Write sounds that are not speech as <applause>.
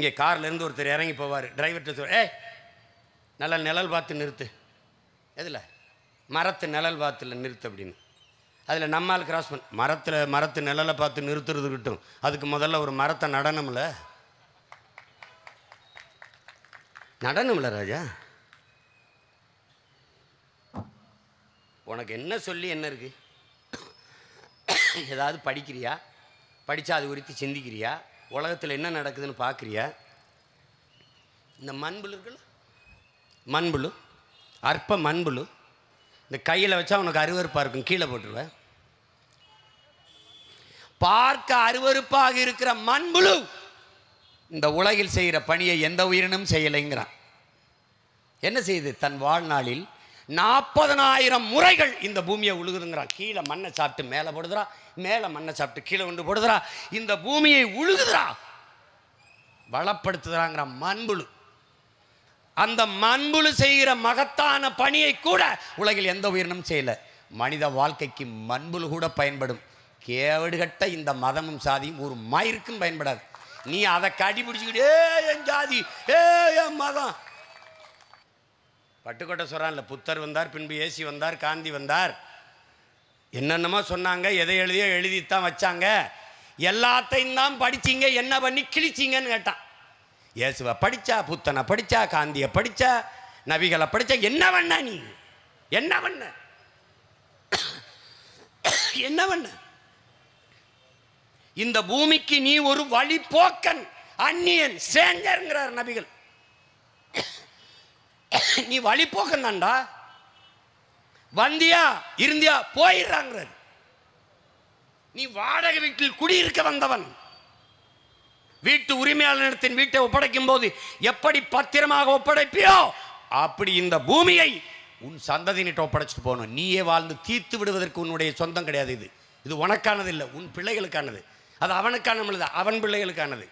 இங்கே கார்லேருந்து ஒருத்தர் இறங்கி போவார். டிரைவர்கிட்ட சொல் ஏய் நல்லா நிழல் பார்த்து நிறுத்து. எதில்? மரத்து நிழல் பார்த்துல நிறுத்து அப்படின்னு. அதில் நம்மால் கிராஸ் பண்ண மரத்தில் மரத்து நிழலை பார்த்து நிறுத்துறது கிட்டும் அதுக்கு முதல்ல ஒரு மரத்தை நடனம்ல நடனம்ல ராஜா? உனக்கு என்ன சொல்லி என்ன இருக்கு? ஏதாவது படிக்கிறியா? படித்தா அது குறித்து சிந்திக்கிறியா? உலகத்தில் என்ன நடக்குதுன்னு பார்க்குறியா இந்த மண்புழு இருக்குல்ல மண்புழு அற்ப மண்புழு இந்த கையில் வச்சா உனக்கு அருவருப்பாக இருக்கும் கீழே போட்டுருவேன் பார்க்க அருவருப்பாக இருக்கிற மண்புழு இந்த உலகில் செய்கிற பணியை எந்த உயிரினும் செய்யலைங்கிறான். என்ன செய்யுது தன் வாழ்நாளில் நாற்பதனாயிரம் முறைகள் இந்த பூமியை உழுகுதுங்கிறான். கீழே மண்ணை சாப்பிட்டு மேலே போடுதுரா மேலே மண்ணை சாப்பிட்டு கீழே கொண்டு போடுதுரா இந்த பூமியை உழுகுதுரா வளப்படுத்துகிறாங்கிற மண்புழு. அந்த மண்புழு செய்கிற மகத்தான பணியை கூட உலகில் எந்த உயிரினும் செய்யல. மனித வாழ்க்கைக்கு மண்புழு கூட பயன்படும். கேவடுகட்ட இந்த மதமும் சாதியும் ஒரு மயிருக்கும் பயன்படாது. நீ அதை கடிபிடிச்சிக்கிட்டு ஏ என் ஜாதி ஏ என் மதம். பட்டுக்கோட்டை சொல்கிறான்ல புத்தர் வந்தார் பின்பு ஏசி வந்தார் காந்தி வந்தார். என்னென்னமோ சொன்னாங்க எதை எழுதியோ எழுதித்தான் வச்சாங்க. எல்லாத்தையும் தான் படிச்சிங்க என்ன பண்ணி கிழிச்சிங்கன்னு கேட்டான். இயேசுவை படித்தா புத்தனை படித்தா காந்தியை படித்தா நபிகளை படித்தா என்ன பண்ண நீ? என்ன பண்ண? என்ன பண்ண? இந்த பூமிக்கு நீ ஒரு வழிபோக்கன் அந்நியன் சேஞ்சருங்கிறார் நபிகள். <coughs> நீ வழிபோக்கன் தான்டா வந்தியா இருந்தியா போயிடுறாங்கிறார். நீ வாடகை வீட்டில் குடியிருக்க வந்தவன். வீட்டு உரிமையாளரிடத்தின் வீட்டை ஒப்படைக்கும் போது எப்படி பத்திரமாக ஒப்படைப்பியோ அப்படி இந்த பூமியை உன் சந்ததியினிட்ட ஒப்படைச்சிட்டு போகணும். நீயே வாழ்ந்து தீர்த்து விடுவதற்கு உன்னுடைய சொந்தம் கிடையாது இது. இது உனக்கானது இல்லை உன் பிள்ளைகளுக்கானது. அது அவனுக்கான அவன் பிள்ளைகளுக்கானது.